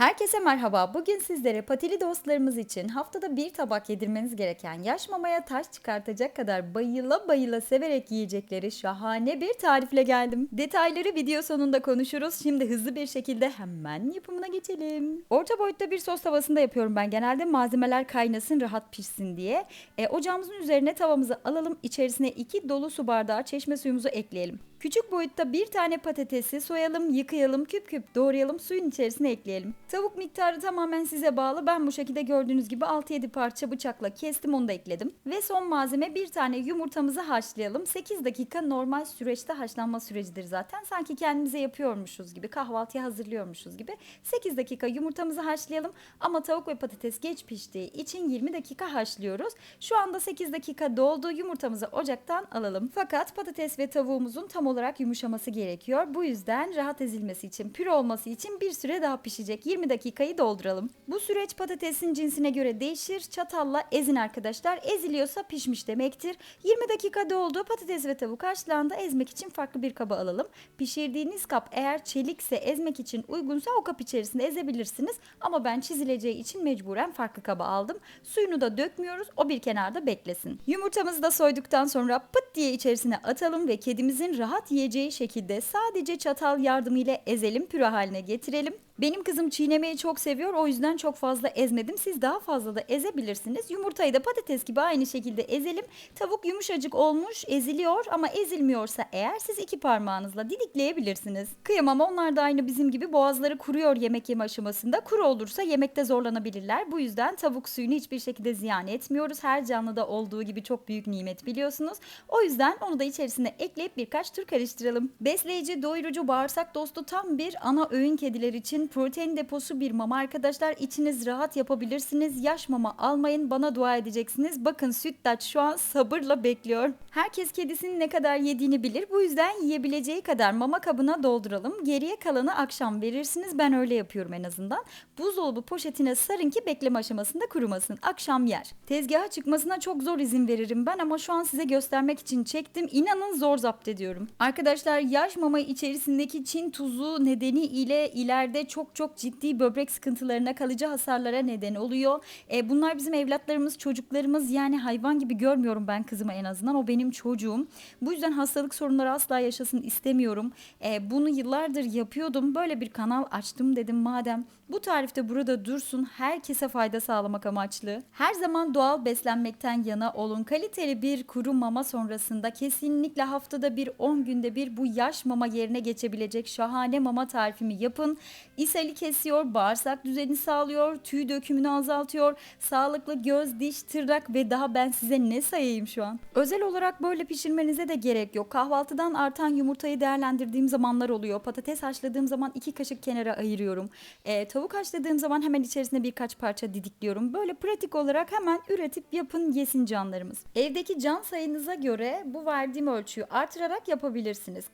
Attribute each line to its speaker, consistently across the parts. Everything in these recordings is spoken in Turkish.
Speaker 1: Herkese merhaba. Bugün sizlere patili dostlarımız için haftada bir tabak yedirmeniz gereken yaş mamaya taş çıkartacak kadar bayıla bayıla severek yiyecekleri şahane bir tarifle geldim. Detayları video sonunda konuşuruz. Şimdi hızlı bir şekilde hemen yapımına geçelim. Orta boyutta bir sos tavasında yapıyorum ben genelde. Malzemeler kaynasın rahat pişsin diye. E, ocağımızın üzerine tavamızı alalım. İçerisine 2 dolu su bardağı çeşme suyumuzu ekleyelim. Küçük boyutta bir tane patatesi soyalım, yıkayalım, küp küp doğrayalım, suyun içerisine ekleyelim. Tavuk miktarı tamamen size bağlı. Ben bu şekilde gördüğünüz gibi 6-7 parça bıçakla kestim onu da ekledim. Ve son malzeme bir tane yumurtamızı haşlayalım. 8 dakika normal süreçte haşlanma sürecidir zaten. Sanki kendimize yapıyormuşuz gibi, kahvaltıya hazırlıyormuşuz gibi. 8 dakika yumurtamızı haşlayalım. Ama tavuk ve patates geç piştiği için 20 dakika haşlıyoruz. Şu anda 8 dakika doldu. Yumurtamızı ocaktan alalım. Fakat patates ve tavuğumuzun tam olarak yumuşaması gerekiyor. Bu yüzden rahat ezilmesi için, püre olması için bir süre daha pişecek. 20 dakikayı dolduralım. Bu süreç patatesin cinsine göre değişir. Çatalla ezin arkadaşlar. Eziliyorsa pişmiş demektir. 20 dakika doldu. Patates ve tavuk haşlandı. Ezmek için farklı bir kaba alalım. Pişirdiğiniz kap eğer çelikse ezmek için uygunsa o kap içerisinde ezebilirsiniz. Ama ben çizileceği için mecburen farklı kaba aldım. Suyunu da dökmüyoruz. O bir kenarda beklesin. Yumurtamızı da soyduktan sonra pıt diye içerisine atalım ve kedimizin rahat yiyeceği şekilde sadece çatal yardımıyla ezelim, püre haline getirelim. Benim kızım çiğnemeyi çok seviyor o yüzden çok fazla ezmedim. Siz daha fazla da ezebilirsiniz. Yumurtayı da patates gibi aynı şekilde ezelim. Tavuk yumuşacık olmuş eziliyor ama ezilmiyorsa eğer siz iki parmağınızla didikleyebilirsiniz. Kıyamam onlar da aynı bizim gibi boğazları kuruyor yemek yeme aşamasında. Kuru olursa yemekte zorlanabilirler. Bu yüzden tavuk suyunu hiçbir şekilde ziyan etmiyoruz. Her canlıda olduğu gibi çok büyük nimet biliyorsunuz. O yüzden onu da içerisine ekleyip birkaç tur karıştıralım. Besleyici, doyurucu, bağırsak dostu tam bir ana öğün kediler için protein deposu bir mama arkadaşlar. İçiniz rahat yapabilirsiniz. Yaş mama almayın bana dua edeceksiniz. Bakın Süttaç şu an sabırla bekliyor. Herkes kedisinin ne kadar yediğini bilir. Bu yüzden yiyebileceği kadar mama kabına dolduralım. Geriye kalanı akşam verirsiniz. Ben öyle yapıyorum en azından. Buzdolabı poşetine sarın ki bekleme aşamasında kurumasın. Akşam yer. Tezgaha çıkmasına çok zor izin veririm ben ama şu an size göstermek için çektim. İnanın zor zapt ediyorum. Arkadaşlar yaş mama içerisindeki Çin tuzu nedeniyle ileride çok çok ciddi böbrek sıkıntılarına kalıcı hasarlara neden oluyor. E, bunlar bizim evlatlarımız, çocuklarımız yani hayvan gibi görmüyorum ben kızımı en azından. O benim çocuğum. Bu yüzden hastalık sorunları asla yaşasın istemiyorum. E, bunu yıllardır yapıyordum. Böyle bir kanal açtım dedim madem bu tarifte burada dursun herkese fayda sağlamak amaçlı. Her zaman doğal beslenmekten yana olun. Kaliteli bir kuru mama sonrasında kesinlikle haftada bir 10 günde bir bu yaş mama yerine geçebilecek şahane mama tarifimi yapın. İshali kesiyor, bağırsak düzenini sağlıyor, tüy dökümünü azaltıyor, sağlıklı göz, diş, tırnak ve daha ben size ne sayayım şu an. Özel olarak böyle pişirmenize de gerek yok. Kahvaltıdan artan yumurtayı değerlendirdiğim zamanlar oluyor. Patates haşladığım zaman iki kaşık kenara ayırıyorum. E, tavuk haşladığım zaman hemen içerisine birkaç parça didikliyorum. Böyle pratik olarak hemen üretip yapın yesin canlarımız. Evdeki can sayınıza göre bu verdiğim ölçüyü artırarak yapabilirsiniz.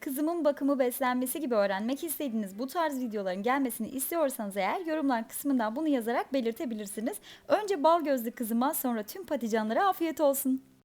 Speaker 1: Kızımın bakımı beslenmesi gibi öğrenmek istediğiniz bu tarz videoların gelmesini istiyorsanız eğer yorumlar kısmından bunu yazarak belirtebilirsiniz. Önce bal gözlü kızıma sonra tüm paticanlara afiyet olsun.